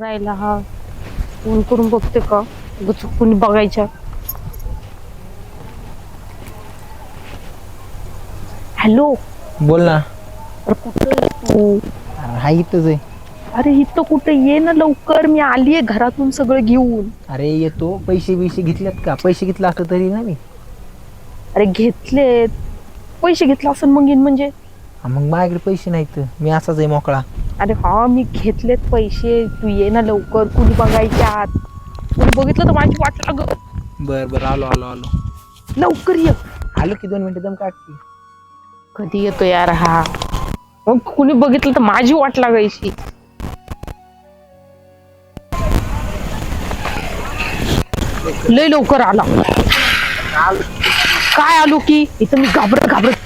राहिला हा. फोन करून बघते का? कोणी बघायच्या. हॅलो? बोल ना. अरे कुठं आहे तू? अरे हा इथंच आहे. अरे इथं कुठं? ये ना लवकर. मी आलीये घरातून सगळं घेऊन. अरे येतो. पैसे बिशे घेतलेत का? पैसे घेतला असतं तरी ना मी. अरे घेतलेत. पैसे घेतले असं मग येईन म्हणजे. मग माझ्याकडे पैसे नाहीत. मी असाच आहे मोकळा. अरे हा मी घेतलेत पैसे. तू ये ना लवकर. कुणी बघायच्या आत? कुणी बघितलं तर माझी वाट लाग. बर बर. आलो आलो आलो. लवकर ये. आलो की दोन मिनिटं दम काढते. कधी येतो यार हा? मग कुणी बघितलं तर माझी वाट लागायची. लय लवकर आला. काय आलो की? इथं मी घाबरत घाबरत.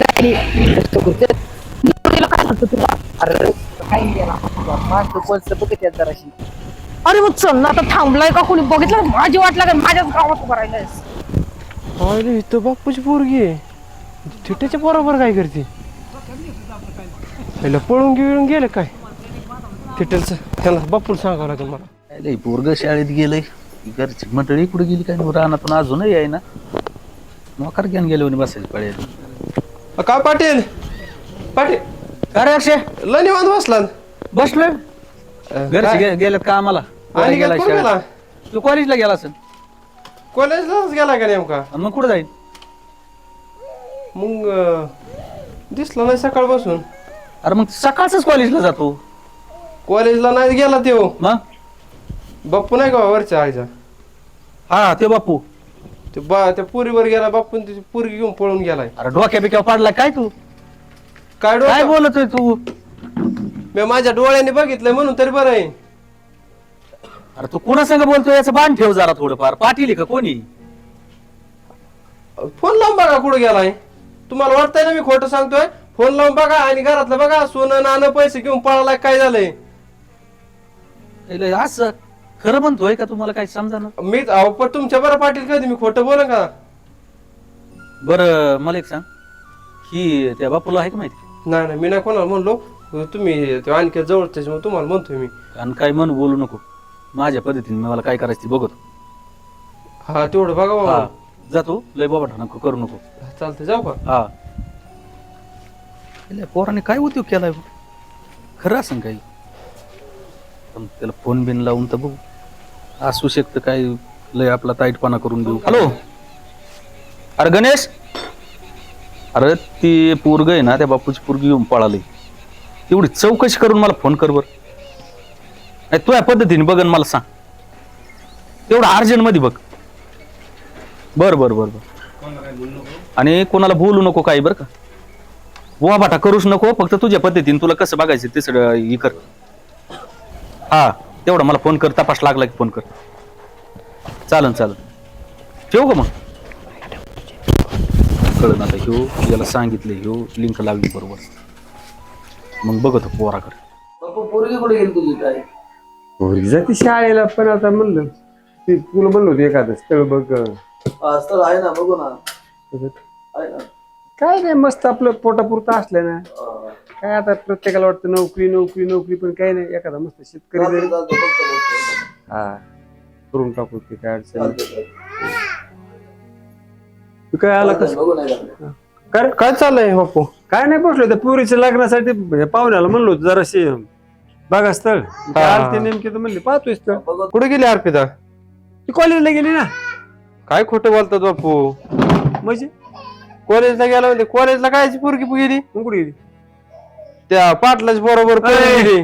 काय सांगतो तुला अरे जराशी मग चल ना आता थांबलाय का कोणी? बघितलं तर माझी वाट लागेल माझ्याच गावात उभं राहिलंयस. अरे इथं बापूची पोरगी आहे. थिट्याच्या बरोबर काय करते? पहिलं पळून गिळून गेलं काय? थिटेलचं. त्याला बापूला सांगावं लागेल मला. लय पोरग शाळेत गेलंय. घरची मंडळी कुठे गेली काय? नाही रानातून अजूनही आहे ना. मोकार घ्यान गेले म्हणे बसायची पळे का पाटील? पाटील अरे अक्षय लय निवांत बसला बसलोय. घरचे गे- गेलेत का आम्हाला? आणि गेला. तू कॉलेजला गेला असेल. कॉलेजलाच गेला का नेमका? आणि मग कुठे जाईल? मग अं, दिसला नाही सकाळपासून. अरे मग सकाळच कॉलेजला जातो. कॉलेजला नाही गेला त्यो. मग? बाप्पू नाही का वरच्या आईचा? हा ते बापू ते बा त्या पुरीवर गेला बाप्पू त्याची पुरगी घेऊन पळून गेलाय. अरे डोक्या बिक्या पाडला काय तू? काय काय बोलतोय तू? मी माझ्या डोळ्याने बघितलंय म्हणून तरी बरं आहे. अरे तू कोणा संग बोलतोय? याचं बाण ठेव जरा थोडंफार. पाटील आहे का कोणी? फोन लावून बघा कुठे गेलाय. तुम्हाला वाटतंय ना मी खोटं सांगतोय? फोन लावून बघा आणि घरातलं बघा सोनं नाणं पैसे घेऊन पळालाय काय झालंय? लय असं? खरं म्हणतोय का तुम्हाला काय समजा ना मी अहो, पण तुमच्या बरं पाटील कधी मी खोटं बोल का? बरं मला एक सांग. ही त्या बापूला आहे का माहिती? नाही नाही मी नाही कोणाला म्हणलो. तुम्ही ते आणखी जवळ त्याच्यामुळे तुम्हाला म्हणतोय मी. आणि काय म्हणू बोलू नको. माझ्या पद्धतीने मी मला काय करायचं ते बघतो. हा तेवढं बघा हा बाबा जातो लय बाबा नको करू नको. चालतंय जाऊ का? हा. याला पोराने काय उद्योग केलाय? खरं असं काही? पण त्याला फोन बिन लावून तर बघू. असू शकतं काय? लय आपला ताईटपणा करून देऊ. हॅलो. अरे गणेश. अरे ती पोरग आहे ना त्या बापूची पोरगी येऊन पळाली. तेवढी चौकशी करून मला फोन कर बर. नाही तुझ्या पद्धतीने बघ आणि मला सांग. तेवढं अर्जंटमध्ये बघ. बर बर बर बर. आणि कोणाला बोलू नको काही बरं का? वा बाटा करूच नको फक्त तुझ्या पद्धतीने तुला कसं बघायचं ते सगळं हे कर. हा. तेवढा मला फोन कर तपास लागला की फोन कर. चालन चालन. ठेवू का मग? कळलं आता ह्यो याला सांगितलं ह्यो लिंक लावली बरोबर. मग बघतो पोराकडे पोरगी कुठे गेली तुझी काय पोरगी जाते शाळेला पण आता म्हणलं ते तुला म्हणलं होतं एखादं स्थळ बघ. आहे ना बघू ना. आहे ना. काय नाही मस्त आपलं पोटापुरतं असलं ना. काय आता प्रत्येकाला वाटतं नोकरी नोकरी नोकरी पण काही नाही. एखादा मस्त शेतकरी जरी हा. करून टाकू ते काय अडचण नाही. तू काय आला कसं काय रे? काय चाललंय बापू? काय नाही बसलो त्या पुरीच्या लग्नासाठी हे पाहुण्याला म्हणलो होतो जराशी. बघा स्थळ. ते हा. आलते नेमके तर म्हणले पाहतोय स्थळ. कुठे गेली अर्पिता? ती कॉलेजला गेली ना? काय खोटं बोलतात बापू? म्हणजे? कॉलेजला गेला म्हणजे कॉलेजला कायची पोरगी गेली? मग कुठे गेली? त्या पाटलाच बरोबर पळून अरे. गेली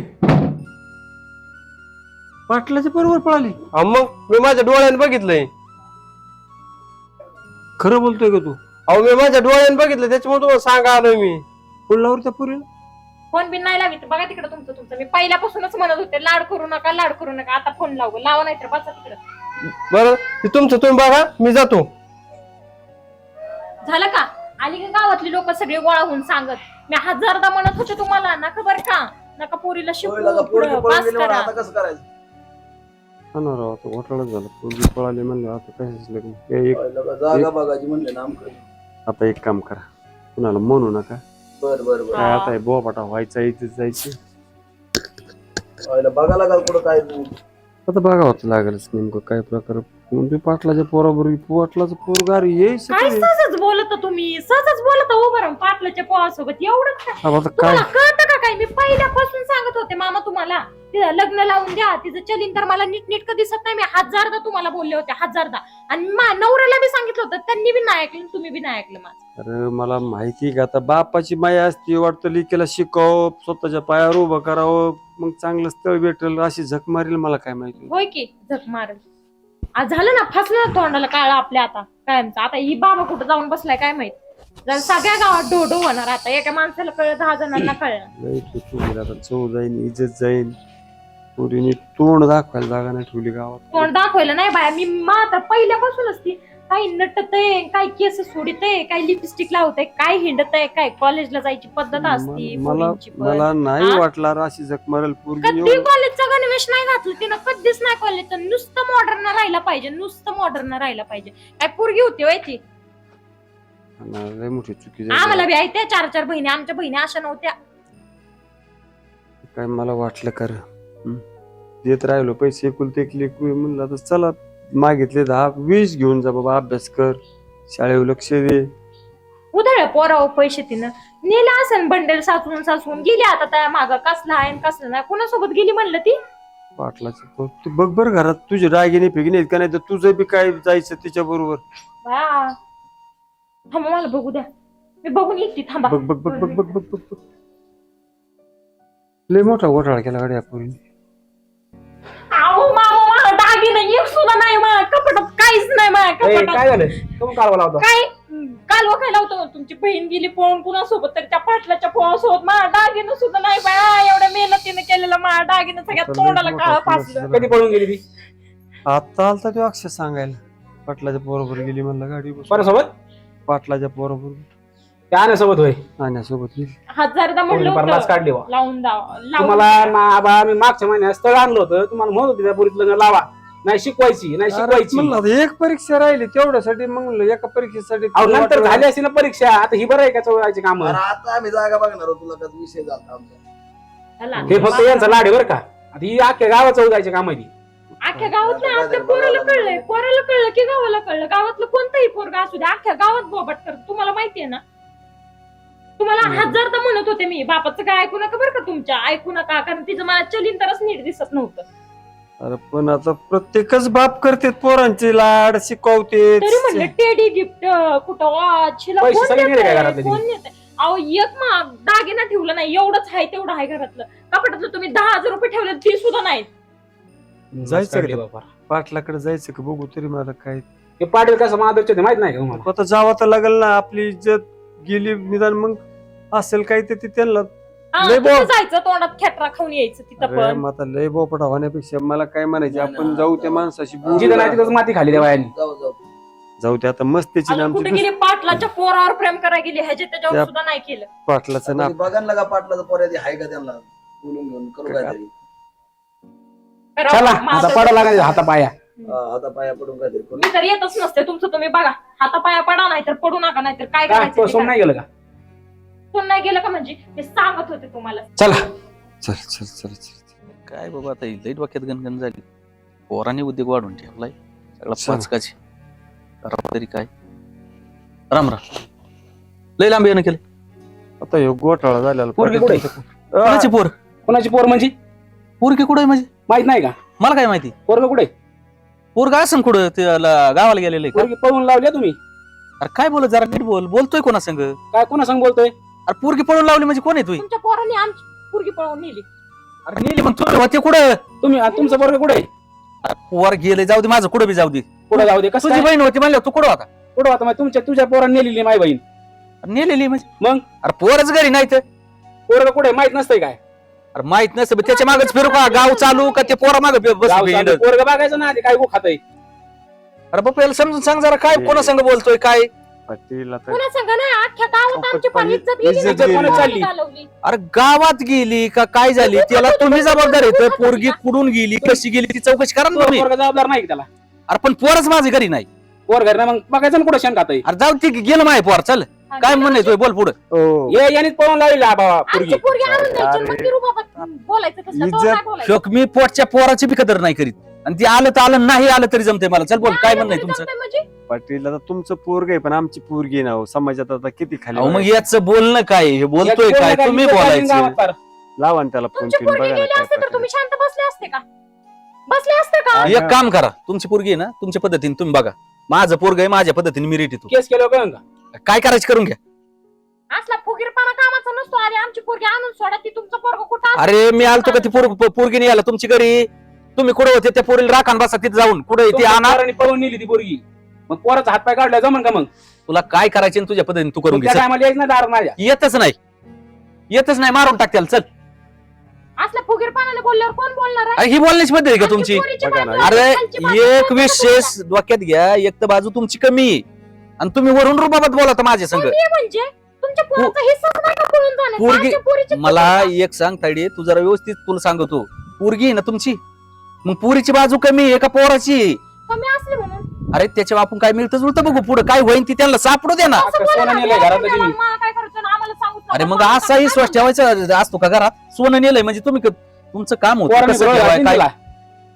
पाटलाच्या बरोबर पळाली? हा मग मी माझ्या डोळ्याने बघितलंय. खरं बोलतोय का तू? अहो मी माझ्या डोळ्याने बघितलं त्याच्यामुळे तुम्हाला सांगा आलोय मी. पुढलावर त्या पुरीला फोन बिन नाही लावित. बघा तिकडे तुमचं तुमचं. मी पहिल्यापासूनच म्हणत होते लाड करू नका लाड करू नका. आता फोन लावू. लावा नाही तर बसा तिकडं. बरं ते तुमचं तुम्ही बघा मी जातो. झालं का? आली का गावातली लोक सगळे गोळा होऊन सांगत? मी हजारदा म्हणत होते तुम्हाला नका बरं का? नका पोरीला शिकू पुढं पास करा. हा ना राव आता घोटाळाच झाला. पोरगी पळाली म्हणलं आता कशाच लग्न? हे एक जागा बघायची म्हणले ना आमकडे. आता एक काम करा. कुणाला म्हणू नका. बर बर काय आता हे बोबाटा व्हायचा इथे जायचं बघायला का कुठं काय आता बघावंच लागेलच नेमकं काय प्रकार. कोणती पाटलाच्या पोराबरोबर पाटलाचं पोरगार ये काय सहजच बोलत तुम्ही? सहजच बोलत उभं राहून पाटलाच्या पोहासोबत एवढंच काय आता काय? तुम्हाला कळतं का काय? मी पहिल्यापासून सांगत होते मामा तुम्हाला. तिचं लग्न लावून द्या तिचं चलिन तर मला नीट नीटकं दिसत नाही मी हजारदा तुम्हाला बोलले होते हजारदा. आणि मा- नवऱ्याला बी सांगितलं होतं त्यांनी बी नाही ऐकलं तुम्ही बी नाही ऐकलं माझं. अरे मला माहिती का आता बापाची माया असते वाटतं लिकेला शिकावं स्वतःच्या पायावर उभं करावं मग चांगलं स्थळ भेटेल अशी झक मारेल मला काय माहिती. होय की झक मारल. आज झालं ना फसलं ना तोंडाला काळ आपल्या आता कायमचं. आता ही बाबा कुठं जाऊन बसलाय काय माहीत. जर सगळ्या गावात डो डो होणार आता एका माणसाला कळलं दहा जणांना कळलं. आता चव जाईन इज्जत जाईन. पोरीने तोंड दाखवायला जागा नाही ठेवली गावात. तोंड दाखवलं नाही बाया. मी मात्र पहिल्यापासूनच ती काही नटत आहे काही केस सोडित आहे काही लिपस्टिक लावत आहे काय हिंडत आहे काय कॉलेजला जायची पद्धत असती म- मला पोरींची पण. मला नाही हा? वाटला अशी झक मारेल पोरगी कधी एवढं. कॉलेजचा गणवेश नाही घातलं तिनं कधीच नाही कॉलेजचं नुसतं मॉडर्न राहायला पाहिजे नुसतं मॉडर्न राहायला पाहिजे. काय पोरगी होती होय ती? नाही, लई मोठी चुकी आम्हाला बी आहे त्या चार चार बहिणी आमच्या बहिणी अशा नव्हत्या. काय मला वाटलं कर देत राहिलो पैसे एकुलते ते लेकरू म्हणलं आता चला मागितले दहा वीस घेऊन जा बाबा अभ्यास कर शाळेवर लक्ष दे. उधळ पोराव पैसे तिनं. नेलं असेल बंडल साचून साचून गेली आता त्या माग. कसला आहे कसलं कसला नाही. कोणासोबत गेली म्हणलं ती? पाटलाच तू बघ बर घरात तुझे रागिनी फिगिने का नाही तर तुझं बी काय जायचं तिच्या बरोबर थांबा मला बघू द्या. मी बघून येते थांबा. बघ बघ बघ बघ बघ बघ बघ. लय मोठा घोटाळा केला गाडी आपण दागिने एक सुद्धा नाही मा कपडात काहीच नाही मा काय झालं? कमी कालवा लावतो. काय? काल वखायला होतं तुमची बहीण गेली पळून कुणासोबत तर त्या पाटलाच्या पोहासोबत मा दागिनं सुद्धा नाही बाया एवढ्या मेहनतीने केलेलं मा दागिनं सगळ्या आता लय तोंडाला काळं फासलं. कधी पळून गेली ती? आता आलता तो अक्षर सांगायला. पाटलाच्या पोराबरोबर गेली म्हणलं गाडी. कोणासोबत पाटलाच्या पोराबरोबर. त्या आणण्यासोबत होय. आणण्यासोबत गेली. हजारदा म्हणलं परलाच होतं. काढली बा. लावून द्या लावून तुम्हाला ना आबा मी मागच्या महिन्यात स्थळ आणलं होतं. तुम्हाला म्हणत होती त्या पोरीत लग्न लावा. नाही शिकवायची नाही शिकवायची. म्हणलं एक परीक्षा राहिली तेवढ्यासाठी मग म्हणलं एका परीक्षेसाठी अहो नंतर झाली असती ना परीक्षा आता ही बरं आहे का चौदाची काम? आता आम्ही जागा बघणार आहोत, तुला कसं विषय झाला आमचा. हे फक्त यांचा लाड आहे बरं का. आता ही अख्ख्या गावात चौदाची काम आहे ती. अख्ख्या गावात नाही आमच्या पोराला कळलंय पोराला कळलं की गावाला कळलं. गावातलं कोणतंही पोरगा असू दे अख्ख्या गावात बोबाट करत. तुम्हाला माहितीये ना? तुम्हाला. हजारदा म्हणत होते मी. बापाचं काय ऐकू नका बरं का तुमच्या. ऐकू नका कारण तिचं मला चलीन तरच नीट दिसत नव्हतं. अरे पण आता प्रत्येकच बाप करते पोरांचे लाड शिकवते तरी म्हणलं टेडी गिफ्ट कुठं वॉच हिला पैसे कोण सगळे नेले काय देतंय? घरातले कोण नेतंय? अहो एक मग दागिना ठेवला नाही एवढंच आहे तेवढं आहे घरातलं कपाटातलं तुम्ही दहा हजार रुपये ठेवले ती सुद्धा नाही जायचं काढली का? बाबा. पाटलाकडे जायचं का बघू तरी मला काय हे पाटील कसं ते माहीत नाही का तुम्हाला आता जावं तर लागेल ना आपली इज्जत गेली निदान मग असेल काही ते ते त्यांना हा, लय तिथं बोल. जायचं तोंडात खेटरा खाऊन यायचं तिथं अरे पण. मग आता लय बोपडा होण्यापेक्षा मला काय म्हणायचे आपण जाऊ त्या माणसाशी बोलू. जिथं नाही तिथंच माती खाली जाऊ जाऊ. जाऊ ते आता मस्तीची कुठे गेली? पाटलाच्या पोरावर प्रेम करायला गेली. ह्याच्या त्याच्यावर त्या- सुद्धा नाही केलं. पाटलाचं नाव बघा ना का पाटलाचं पोऱ्या हाय का त्यांना? बोलून घेऊन करू काहीतरी. करावं, चला माझं- आता पडा लागायचं हाता पाया. हा, आता पाया पडून काहीतरी करू. मी तर येतच नसते तुमचं तुम्ही बघा. हातापाया पडा नाहीतर पडू नका नाहीतर काय काय करायचं तो ते सोम करा. नाही गेलं का? नाही गेलं का म्हणजे? मी सांगत होते तुम्हाला. चला. चल चल चल चल. काय बाबा आता ही लई डोक्यात गणगण झाली. पोराने उद्योग वाढून ठेवलाय. सगळा चला. पाचकाची करावं तरी काय. राम राम. लई लांब येणं केलं. आता ह्यो घोटाळा झालेला पोरगी कुठे? कोणाची पोर? कोणाची पोर म्हणजे? पोरगी कुठे म्हणजे? माहीत नाही का? मला काय माहिती? पोरग कुठे? पोरगा असं कुठं? ते ल- गावाला गेलेलं आहे का? पोरगी पळून लावली तुम्ही. अरे काय बोलत जरा नीट बोल. बोलतोय कोणा संग काय कोणा सांग बोलतोय? पोरगी पळून लावली म्हणजे कोण आहे तुही तुमच्या पोरांनी आमची पुरगी पळवून नेली. अरे नेली मग तुला होते कुठं? तुम्ही आ, तुमचं पोरग कुठे अरे पोर गेले जाऊ दे माझं कुठं बी जाऊ दे. कुठं जाऊ दे? कसं तुझी बहीण होती म्हणलं तू कुठं होता? कुठं होता? माहिती? तुमच्या तुझ्या पोरांनी नेलेली माय बहीण. अरे नेलेली म्हणजे. मग? अरे पोरच घरी नाही तर पोरग कुठे माहीत नसतंय काय? अरे माहीत नसतं बे, त्याच्या मागच फिरू का? गाव चालू का ते पोरा माग बस? पोरग बघायचं ना आधी काय गो खातय अरे बाप्पा याला समजून सांग जरा काय कोणा संग बोलतोय काय? पाटील आता पुन्हा सांगा नाही अख्ख्या गावात आमची फार इज्जत गेली इज्जत ना, गेली. पोरांनी चालली. घालवली. अरे गावात गेली का काय झाली? त्याला तुम्ही जबाबदार येत पोरगी कुठून गेली कशी गेली ती चौकशी करा ना तुम्ही. पोरग जबाबदार नाही त्याला? अरे पण पोरच माझे घरी नाही. पोर घर ना मग बघायचं ना कुठं शेण खातय. अरे जाऊ ती गेलं माय पोर चल. काय गेलं म्हण? येतोय बोल पुढे. हो. ये यानेच पळून लावली बाबा आमची पोरगी. पोरगी आणून द्यायची मग अरे. ती रुबाबात बोलायचं तो इज्जत- बोलायचं? शोक मी पोटच्या पोराची बी कदर नाही करीत. आणि ती आलं तर आलं नाही आलं तरी जमते मला. चल बोल काय म्हणणं आहे तुमचं? म्हणजे? पाटील आता तुमचं पोरग आहे पण आमची पोरगी ना हो. समाजात आता किती खाली अहो मग. याच बोलणं काय हे बोलतोय काय? तुम्ही बोलायचं. लावा ना त्याला फोन तुमची पोरगी बघा ना गेली काय असते तर प्रकार तुम्ही शांत बसले असते का? बसले असते का? आहे. एक काम करा तुमची पोरगी आहे ना तुमच्या पद्धतीने तुम्ही बघा. माझं पोरग आहे माझ्या पद्धतीने मी रेट केस केलं का? काय करायचं करून घ्या. असला फुगीरपणा कामाचा नसतो अरे आमची पोरगी आणून सोडा ती तुमचं पोरग कुठं असतं? अरे मी आलतो का ती पोर पोरगी नाही आला तुमची घरी? तुम्ही कुठे होते त्या पोरीला राखान बसा तिथे जाऊन. कुठे ती तुमच्या आणा. पोराने पळून नेली ती पोरगी. मग पोराचा हातपाय काढला जमन का मग? तुला काय करायचे तुझ्या पद्धतीने तू करून घे त्या चल. टायमाला यायच ना दार माझ्या. येतच नाही. येतच नाही मारून टाक त्याला चल. असल्या फुगीरपणाने बोलल्यावर कोण बोलणार आहे? अरे ही बोलण्याची पद्धत आहे का आमची तुमची? पोरीची बघा बाजू ना. आहे, अरे बाजू एक विशेष डोक्यात घ्या एक तर बाजू तुमची कमी. आहे आणि तुम्ही वरून रुबाबात बोलता माझ्या संग. कमी आहे म्हणजे? तुमच्या पोराचा हिस्सा नाही का पळून जाण्याचा? पोरगी- आमच्या पोरीची मला एक सांग तायडे तू जरा व्यवस्थित तुला सांगतो. पोरगी आहे ना तुमची? मग पुरीची बाजू कमी आहे का पोराची आहे? कमी असली म्हणून अरे त्याच्यावर आपण काय मिळतं जुळतं बघू पुढे काय होईन ती त्यांना सापडू दे ना असं आता बोला सोनं ना, नेलंय बोला घरातलं ना, तुम्ही. मला काय करायचं ना, आम्हाला सांगूच नका. अरे मग असाही काय विश्वास ठेवायचा असतो का घरात सोनं नेलंय म्हणजे तुम्ही क- तुमचं काम होतं पोराने कसं बरोबर ठेवाय, हातीन काय दिला.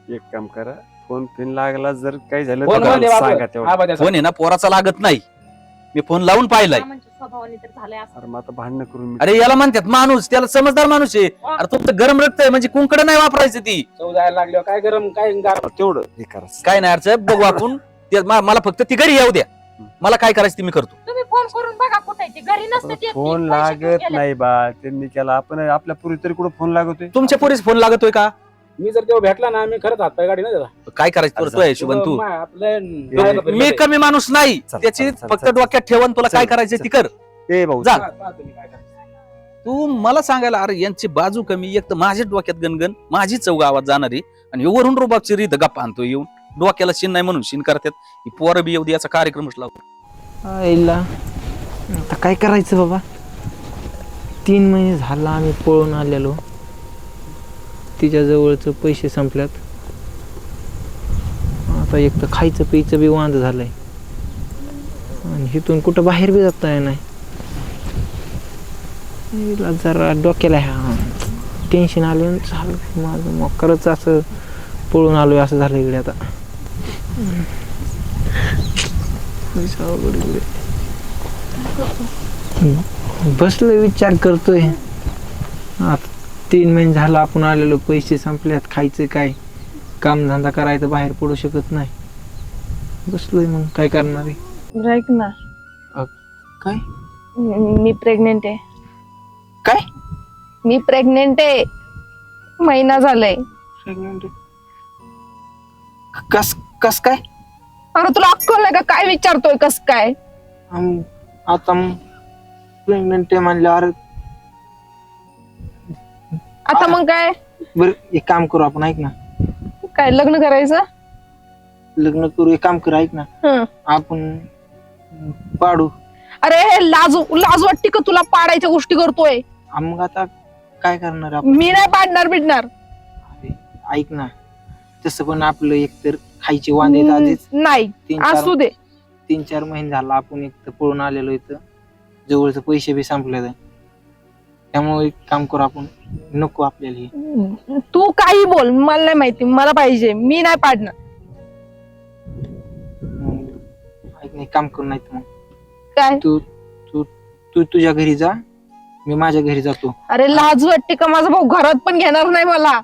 एक काम करा फोन पिन लागला जर काही झालं फोन तर मध्ये मला वापर. सांगा तेवढं हा बा त्याचा. फोन आहे ना पोराचा लागत नाही मी फोन लावून पाहिलाय. म्हणजे स्वभावाने तर झालंय असं. अरे मग आता भांडणं करून मी अरे याला म्हणतात माणूस त्याला समजदार माणूस आहे. अरे तुमचं गरम रक्त आहे म्हणजे कुंकड नाही वापरायचं ती. चव जायला लागल्यावर काय गरम काय गार? तेवढं. हे करा. काय नाही अडचण बघू आपण. ते मा- मला फक्त ती घरी येऊ द्या. मला काय करायचं ते मी करतो. तुम्ही फोन करून बघा कुठे ती. घरी नसते ती- ती. फोन पैसे घेऊन लागत गेले. नाही बा. त्यांनी केला. आपण आपल्या पुरी तरी कुठं फोन लागतोय? तुमच्या पोरीस फोन लागतोय का? मी जर तेव्हा भेटला ना मी खरंच हातपाय गाडी ना त्याचा काय करायचं? तुला? आहे शुभन तू? मा- आपलं मी कमी माणूस नाही. चल, त्याची चल, चल, फक्त चल. डोक्यात ठेवून तुला काय चल, करायचं. ती कर. ए भाऊ जा. काय. तू मला सांगायला अरे यांची बाजू कमी एक तर माझ्याच डोक्यात गणगण माझी चौ गावात जाणारी आणि वरून रुबाबची रीत गप्पा आणतो येऊन. डोक्याला शिन नाही म्हणून शिन करतात. ही पोरं बी येऊ दे याचा कार्यक्रमच लावतो आईला आता काय करायचं बाबा? तीन महिने झाला आम्ही पळून आलेलो. तिच्या जवळचं पैसे संपल्यात. आता एक तर खायचं प्यायचं बी वांद झालंय. आणि इथून कुठं बाहेर बी जाता नाही. हिला जरा डोक्याला ह्या टेन्शन आलं झालं माझं. मग खरंच असं पळून आलोय असं झालं इकडे आता. पैसा अवघड इकडे. विचार करतोय. आता तीन महिने झाला आपण आलेलो पैसे संपल्यात खायचं काय? कामधंदा करायचं बाहेर पडू शकत नाही. बसलोय मग काय करणार आहे? ऐक ना. काय? म- मी प्रेग्नेंट आहे. काय? मी प्रेग्नेंट आहे. महिना झालाय. कस कस काय? अरे तुला अक्कल नाही का? काय विचारतोय कस काय? आम- आता प्रेग्नंट आहे म्हणल्यावर आता मग काय? बरं एक काम करू आपण ऐक ना. काय लग्न करायचं? लग्न करू एक काम करू ऐक ना. हं. आपण पाडू. अरे हे लाज लाज वाटते का तुला पाडायच्या गोष्टी करतोय? आ मग आता काय करणार आपण? मी नाही पाडणार बिडणार. अरे, ऐक ना. तसं पण आपलं एकतर खायचे वांदे आहेत आधीच नाही तीन चार असू दे. तीन चार महिने झाला आपण एक तर पळून आलेलो इथं. जवळचे पैसे बी संपले त्यामुळे एक काम करू आपण. नको आपल्याला हे. तू काही बोल मला नाही माहिती मला पाहिजे मी नाही पाडणार. मग ऐक नाही काम करू नाही तर मग. काय? तू तू तू तुझ्या घरी जा मी माझ्या घरी जातो. अरे लाज वाटते का माझा भाऊ? घरात पण घेणार नाही मला.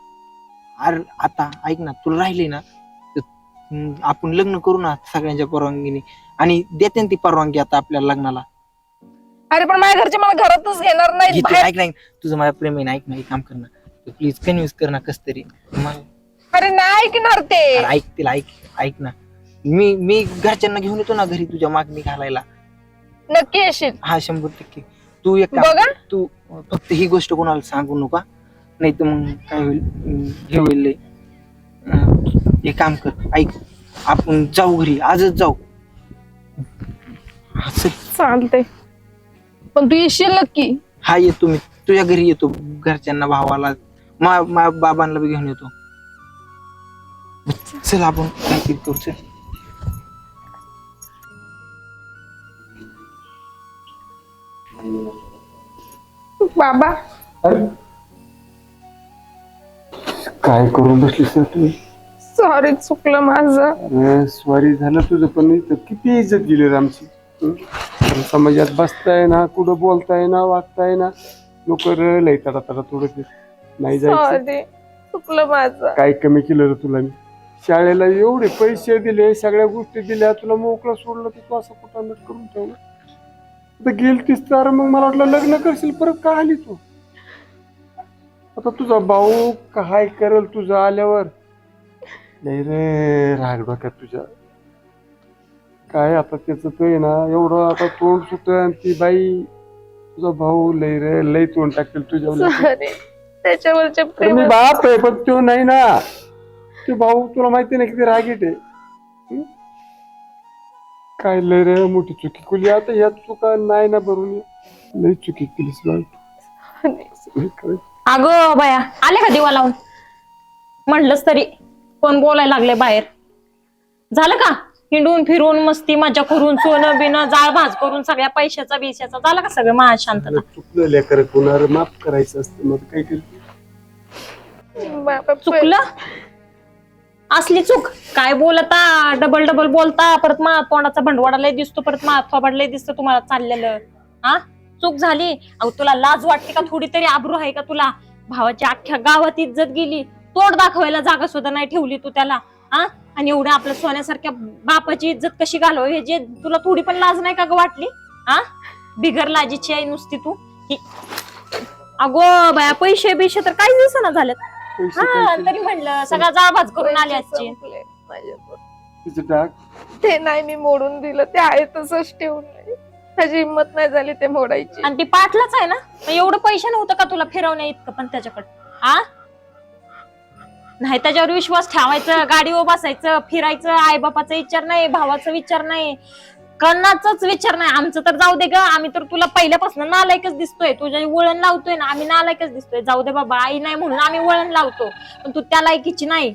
अरे आता ऐक ना तुला राहिले ना तर, हम्म, आपण लग्न करू ना सगळ्यांच्या परवानगीने. आणि देते ना ती परवानगी आता आपल्या लग्नाला. अरे पण माझ्या घरचे मला घरातच घेणार नाही घेतो, बाहेर. ऐक नाही तुझं माझ्या प्रेम आहे ना ऐक ना एक काम कर ना. प्लीज कन्व्हिन्स कर ना कस तरी. मला- अरे नाही ऐकणार ते. अरे ऐक तिला ऐक ऐक ना. मी मी घरच्यांना घेऊन येतो ना घरी तुझ्या मागणी घालायला. नक्की येशील. हा शंभर टक्के. तू एक काम बघा. कर, तू फक्त ही गोष्ट कोणाला सांगू नका नाही तर मग काय होईल? अं, हे होईल लय. अं, एक काम कर ऐक. आपण जाऊ घरी आजच जाऊ. हा, चल. चालते पण तू येशील नक्की. हा येतो मी. तुझ्या घरी येतो. घरच्यांना भावाला मा मा बाबांना बी घेऊन येतो. चल आपण काहीतरी करू चल. बाबा. अरे. काय करून बसली सर तू? सॉरी चुकलं माझं. अरे स्वारी झालं तुझं पण इथं किती इज्जत गेली रे आमची हं? समाजात बसताय ना कुठं बोलताय ना वागताय ना लोक लय तडा तडा थोडं नाही जायचं. सॉरी चुकलं माझं. काय कमी केलं रे तुला मी? शाळेला एवढे पैसे दिले सगळ्या गोष्टी दिल्या तुला मोकळं सोडलं तर तू असं कुठं करून ठेवलं आता गेलतीस तर मग मला वाटलं लग्न करशील परत का आली तू? आता तुझा भाऊ काय करेल तुझं आल्यावर? नाही रे राग डोक्यात तुझ्या. काय आता त्याचं तो आहे ना एवढं आता तोंड सुट आणि ती बाई तुझा भाऊ लय रे लय तोंड टाकतील तुझ्या सॉरी त्याच्यावरचे तर प्रेम मी बाप आहे पण तो नाही ना. ते भाऊ तुला माहिती नाही किती रागीट आहे. हं? काय लय रे मोठी चुकी केली. आता या चुका नाही ना भरून. ये. लय चुकी केलीस काय अगं बाया आले का दिवा लावून? म्हणलंच तरी. कोण बोलायला लागले बाहेर? झालं का? हिंडून फिरून मस्ती मजा करून सोनं बिनं जाळ भाज करून सगळ्या पैशाचा बिशाचा झालं का सगळं महाग शांतता? चुकलं लेकर कोणाला माफ करायचं असतं मग काय बाबा चुकलं? असली चूक. काय बोलता? डबल डबल बोलता. परत मा तोंडाचा भंडवाडा लय दिसतो परत मा थोबाड लय दिसतो तुम्हाला चाललेलं. हा? चूक झाली. अहो तुला लाज वाटते का? थोडी तरी आबरू आहे का तुला? भावाची अख्ख्या गावात इज्जत गेली. तोड दाखवायला जागा सुद्धा नाही ठेवली तू त्याला. हा? आणि एवढ्या आपल्या सोन्यासारख्या बापाची इज्जत कशी घालव? हे जे तुला थोडी पण लाज नाही का ग वाटली? हा? बिगर लाजीची आहे नुसती तू. ही- अगो बाया पैसे बिशे तर काहीच दिसना झालेत. हा तरी म्हणलं सगळा जाळभाज करून आली आजची. संपले. तिचं ते नाही मी मोडून दिलं. ते आहे तसंच ठेवून त्याची हिंमत नाही झाली ते मोडायची. आणि ती पाटलाच आहे ना? मग एवढं पैसे नव्हतं का तुला फिरवण्या इतकं पण त्याच्याकडे? आ नाही त्याच्यावर विश्वास ठेवायचं गाडीवर बसायचं फिरायचं आई बापाचा विचार नाही भावाचा विचार नाही. कणाचाच विचार नाही. आमचं तर जाऊ दे ग आम्ही तर तुला पहिल्यापासून नालायकच दिसतोय. तुझ्या वळण लावतोय ना आम्ही नालायकच दिसतोय. जाऊ दे बाबा आई नाही म्हणून आम्ही वळण लावतो. पण तू त्या लायकीची नाही.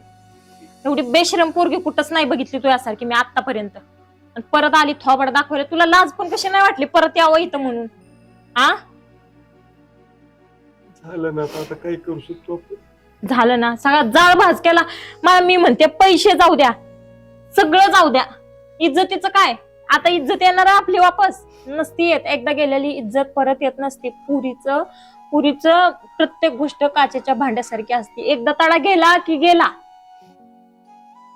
एवढी बेशरम पोरगी कुठंच नाही बघितली तू यासारखी मी आतापर्यंत आणि परत आली थोबड दाखवले. तुला लाज पण कशी नाही वाटली? परत यावं इथं म्हणून. आ? झालं ना आता आता काय करू शकतो आपण? झालं ना सगळा जाळ भाज केला. मला मी म्हणते पैसे जाऊ द्या. सगळं जाऊ द्या. इज्जतीचं काय? आता इज्जत येणार आपली वापस. नसती येत. एकदा गेलेली इज्जत परत येत नसते. पुरीच पुरीच प्रत्येक गोष्ट काचेच्या भांड्यासारखी असते. एकदा तडा गेला की गेला.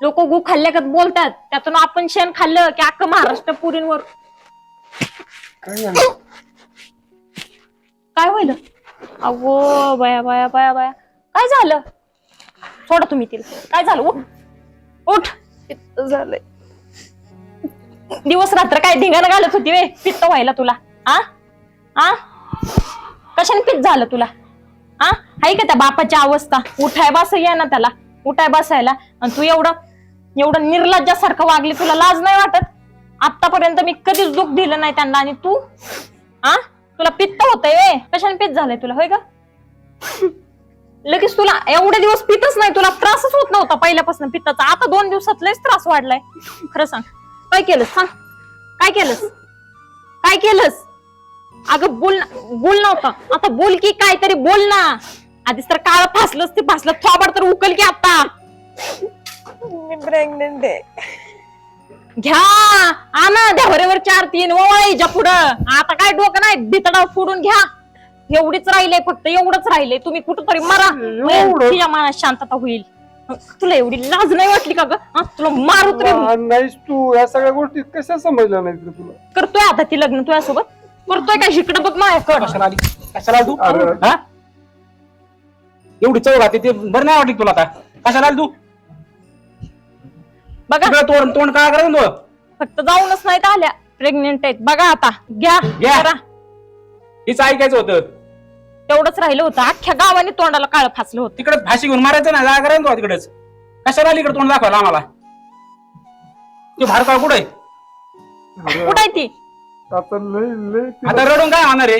लोक गु खाल्ल्यागत बोलतात. त्यातून आपण शेण खाल्लं की अख्खं महाराष्ट्र पुरींवर. काय होईल अगो बया बया बया बया. काय झालं? सोडा तुम्ही तिला. काय झालं? उठ. उठ. झालंय. दिवस रात्र काय धिंगाणं घालत होती वे? पित्त व्हायला तुला. आ? आ? कशाने पित्त झालं तुला? आ? आहे का त्या बापाची अवस्था? उठाय बस या ना त्याला. उठाय बसायला. आणि तू एवढं एवढं निर्लज्जासारखं वागली तुला लाज नाही वाटत? आतापर्यंत मी कधीच दुःख दिलं नाही त्यांना. आणि तू? आ? तुला पित्त होतंय वे. कशाने पित्त झालंय तुला? होय का? लगेच तुला एवढे दिवस पितच नाही तुला त्रासच होत नव्हता पहिल्यापासून पित्ताचा. आता दोन दिवसात लयच त्रास वाढलाय. खरं सांग. काय केलंस? सांग. काय केलंस? काय केलंस? अगं बोल ना. बोल नव्हतं. आता बोल की काहीतरी बोल ना. आधीच तर काळ फासलंच ते फासलं. थोबड तर उकल की आता. मी प्रेग्नेंट आहे. घ्या. आणा. ढवरेवर चार तीन. वळायच्या पुढं. आता काय डोकं नाही. भितडाव फोडून घ्या. एवढीच राहिलंय फक्त एवढंच राहिलंय. तुम्ही कुठंतरी मरा. एवढं? तुझ्या मनात शांतता होईल. तुला एवढी लाज नाही वाटली का ग? हा? तुला मारू तरी लहान नाहीस तू या सगळ्या गोष्टी कशा समजल्या नाही रे तुला? करतोय आता ती लग्न तुझ्यासोबत. करतोय काय शिकडं बघ माझ्याकडं कशाला आली? कशाला आली तू? अरे. हा? एवढी चव राहते ते बरं नाही वाटली तुला आता? कशाला आली तू? बघा. तिकडे तोंड तोंड काय करायचं तू. फक्त जाऊनच नाही आल्या. प्रेग्नेंट आहेत. बघा आता. घ्या. घ्या. करा. हिचं ऐकायचं होतं. तेवढंच राहिलं होतं. अख्ख्या गावाने तोंडाला काळ फासलं होतं. तिकडे फाशी घेऊन मारायचं ना जागा तू तिकडेच. कशाला आली इकडे तोंड दाखवायला आम्हाला? ते भारकाळ कुठे कुठं आहे ती? आता लय लय तिला- आता रडून काय होणार आहे?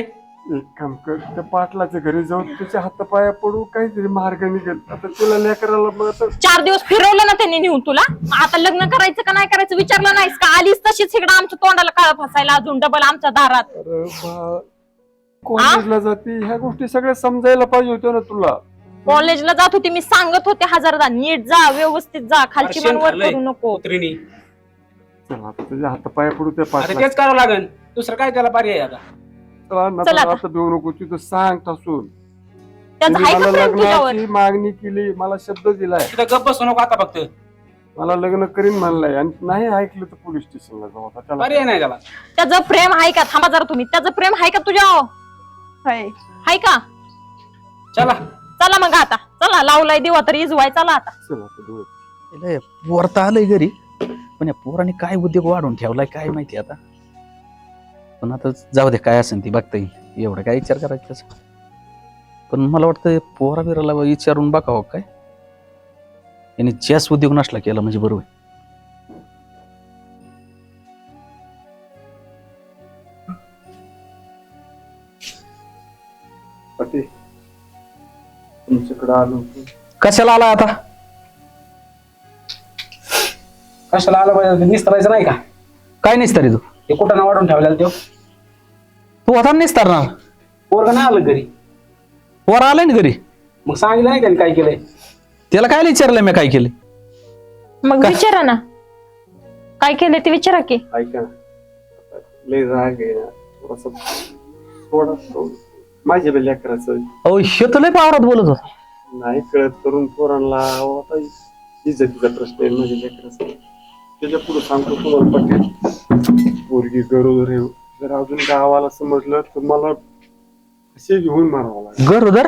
एक काम कर त्या पाटलाच्या घरी जाऊन त्याच्या हातापाया पडू काहीतरी मार्ग निघेल. आता तिला लेकराला मग आता चार दिवस फिरवलं ना त्यांनी नेऊन तुला? आता लग्न करायचं का नाही करायचं विचारलं नाहीस का? आलीच तशीच इकडं आमच्या तोंडाला काळ फासायला अजून डबल आमच्या दारात. अरे बा कॉलेजला जाते? ह्या गोष्टी सगळ्या समजायला पाहिजे होत्या ना तुला. कॉलेजला जात होते मी सांगत होते हजारदा नीट जा व्यवस्थित जा खालची शेण मान वर खाल्लंय. करू नको. कुत्रीनी. चला आता तुझ्या हात पाया पडू त्या आता पाठला तेच करावं लागेल दुसरं काय त्याला पर्याय आहे आता? चला ना, चला आता. आता देऊ नको तिथं सांग टासून त्याचं तिने आहे का मला प्रेम तुझ्यावर? लग्नाची मागणी केली मला शब्द दिलाय. तिथं गप्प बसू नको आता फक्त. मला लग्न करीन म्हणलाय आणि नाही ऐकलं तर पोलीस स्टेशनला जाऊ आता. त्याला पर्याय नाही त्याला. त्याचं प्रेम आहे का? थांबा जरा तुम्ही. त्याचं प्रेम आहे का तुझ्यावर आहे का? चला. चला मग आता. चला लावलाय देवा तर इजवाय. चला आता. चला आता डोळे. त्याला पोर तर आलंय घरी. पण या पोराने काय उद्योग वाढून ठेवलाय काय माहिती आता? पण आता जाऊ दे काय असेल ती बघता येईल. एवढं काय विचार करायचा त्याचा. पण मला वाटतं पोरा बिराला विचारून बघावं काय? याने चॅस उद्योग नसला केला म्हणजे बरोबर. तुमच्याकडे आलो होतो. कशाला आला आता? कशाला आलं पाहिजे? निस्तरायचं नाही का? काय नाही तरी तू हे कुठं ना वाढून ठेवलेलं तो? तू आता निसतारणार? पोरग नाही आलं घरी. पोर आलाय ना घरी? मग सांगितलं नाही त्यांनी काय केलंय? त्याला काय विचारलंय मी काय केलं मग काय? विचारा ना. काय केलं ते विचारा की. ऐका ना. लय राग आहे. ना थोडासा थोडा माझ्या बी लेकराचं. अहो हे तर लय पावरात बोलत होता. नाही कळत करून पोरांना अहो, आता इज्जतीचा प्रश्न आहे माझ्या लेकराचा. त्याच्या पुढे सांगतो तुम्हाला पटेल पोरगी गरोदर आहे. जर अजून गावाला समजलं तर मला असे घेऊन मारावं लागेल? गरोदर?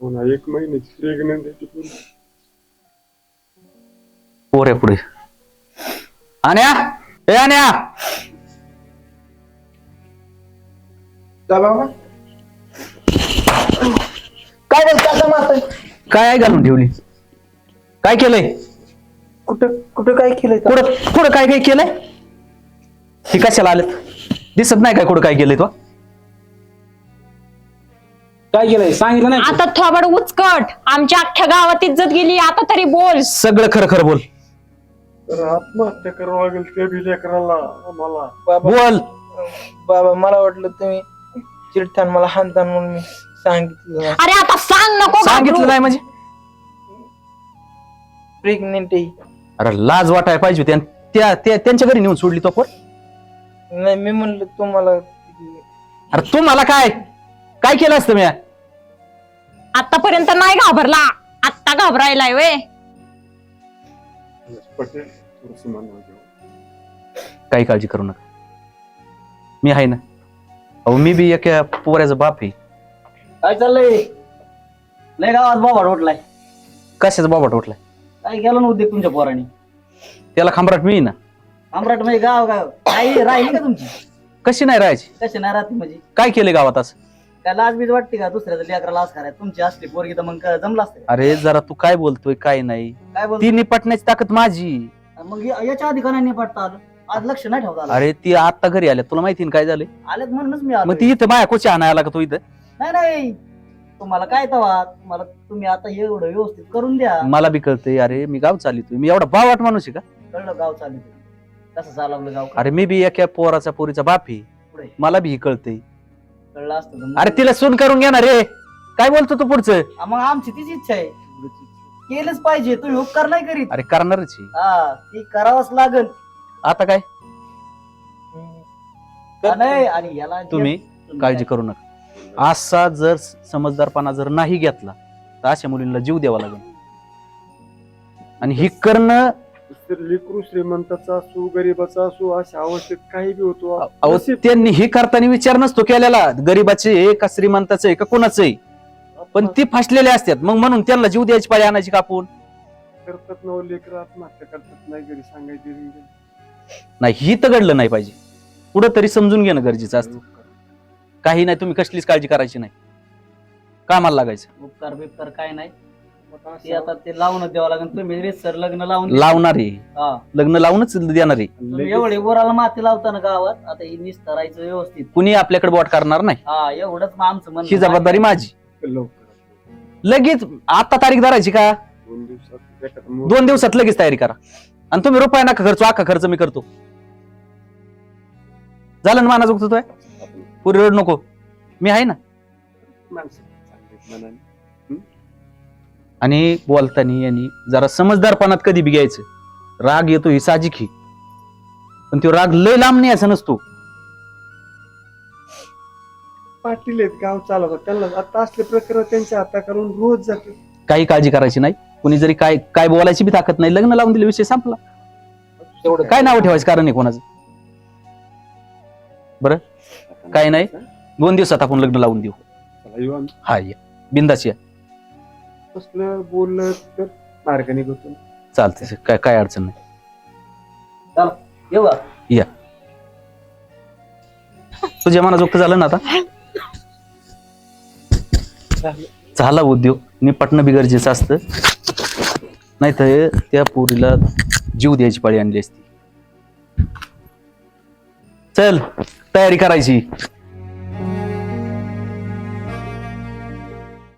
हो ना एक महिन्याची प्रेग्नंट आहे ती पोरगी. पोऱ्या पुढे. आण्या! ए आण्या! काय आहे घालून ठेवली? काय केलंय? कुठं कुठं काय केलंय का? कुठं कुठं काय काय केलंय? हे कशाला आलेत? दिसत नाही काय कुठं काय केलंय तो? काय केलंय? सांगितलं नाही आता थोबड उचकट. आमच्या अख्ख्या गावात इज्जत गेली. आता तरी बोल. सगळं खरं खरं बोल. तर आत्महत्या करावं लागेल त्या बी लेकराला मला बाबा बोल. बाबा मला वाटलं तुम्ही चिडतान मला हानतान म्हणून मी. सांगितलं अरे आता सांग नको सांगितलं नाही म्हणजे? प्रेग्नेंट आहे. अरे लाज वाटाय पाहिजे होती. आणि त्या त्या- त्यांच्या घरी नेऊन सोडली तो पोर नाही मी म्हणलं तुम्हाला अरे तू मला काय? काय केलं असतं मी? आतापर्यंत नाही घाबरला. आत्ता घाबरायलाय वे पटेल थोडस मानव घेऊ काही काळजी करू नका. मी आहे ना. अहो मी बी एका पोऱ्याचा बाप आहे. काय चाललंय? लय गावात बाबा उठलाय. कशाचा बाबा टोटलाय काय केलं ना उद्योग तुमच्या पोराने? त्याला खांबराट मी ना. सम्राट म्हणजे गाव गाव. काही राहिली का तुमची? कशी नाही राहायची? कशी नाही राहते म्हणजे? काय केले गावात असं? काय लाज बीज वाटते का दुसऱ्याचं लेकराला लाज करायचं तुमची असली पोरगी तर मग काय जमलं असतं का? अरे जरा तू काय बोलतोय काय नाही? काय बोल ती निपटण्याची ताकद माझी. मग या- याच्या आधी का पडता आलं? आज लक्ष नाही ठेवता आलं. अरे ती आता घरी आल्या. तुला माहिती ना काय झालं आलेत म्हणूनच मी मग ती इथं माया कोची आणायला का तू इथं? नाही नाही. तुम्हाला काय तवा? तुम्हाला तुम्ही आता एवढं व्यवस्थित करून द्या. मला बी कळतंय अरे मी गाव चालितोय. मी एवढा बावाट माणूस आहे का? कळलं गाव चालू कसं चालवलं गाव? अरे मी बी एका पोराचा पोरीचा बाप आहे. पुढे. मला बी हे कळतंय. कळलं असतं तर मग- अरे तिला सून करून घ्या ना रे. काय बोलतो तू पुढचं? हा, मग आमची तीच इच्छा आहे. केलंच पाहिजे. तुम्ही उपकार नाही करीत. अरे करणारच आहे. हा ती करावंच लागल. आता काय? हा, नाही आणि याला जे- तुम्ही काळजी करू नका. असा जर समजदारपणा जर नाही घेतला तर अशा मुलींना जीव द्यावा लागेल. आणि ही करणं लेकरू श्रीमंताचा असो गरीबाचा असो अशा अवस्थेत काही बी होतो. अहो त्यांनी ही करताना विचार नसतो केलेला. गरीबाचे आहे का श्रीमंताचे आहे का कोणाचं आहे पण ती फासलेले असतात. मग म्हणून त्यांना जीव द्यायची पाळी आणायची कापून करतात नव लेकर आत्महत्या करतात. नाही घरी सांगायची. नाही ही तर घडलं नाही पाहिजे. पुढं तरी समजून घेणं गरजेचं असतं. काही नाही तुम्ही कसलीच काळजी करायची नाही. कामाला लागायचं. उपकार बिपकार काय नाही. ते आता ते लावून द्यावं लागेल. तुम्ही सर लग्न लावून लावणार आहे. हा. लग्न लावूनच देणार आहे. तुम्ही एवढे बोराला माती लावताना गावात आता ही निस्तरायचं व्यवस्थित. कुणी आपल्याकडे बोट करणार नाही. हा एवढंच मग आमचं म्हणणं ही जबाबदारी माझी. लवकर. लगेच आता तारीख धरायची का? दोन दिवसात दोन लगेच तयारी करा. आणि तुम्ही रुपया नका खर्च अख्खा खर्च मी करतो. झालं ना माना चुकतोय पुरी रड नको. मी आहे ना? आणि बोलताना यांनी जरा समजदारपणात कधी बी घ्यायचं. राग येतो ही साजिक ही. पण तो राग लय लांब नाही असं नसतो. पाटील आहेत गाव चालवतात त्यांना आता असले प्रकरण त्यांच्या हाताकडून रोज जाते. काही काळजी करायची नाही. कुणी जरी काय काय बोलायची बी ताकद नाही. लग्न लावून दिले विषय संपला. तेवढं काय नाव ठेवायचं कारण आहे कोणाचं? बरं? काय नाही. दोन दिवसात आपण लग्न लावून देऊ. चला, येऊ आम्ही. हा या. बिंदास या. बोललं तर होतो चालते काय काय अडचण नाही. येऊ का? तुझ्या मनाजोगतं झालं ना आता? झाला उद्योग. निपटणं बी गरजेचं असतं. नाही तर त्या पोरीला जीव द्यायची पाळी आणली असती. चल. तयारी करायची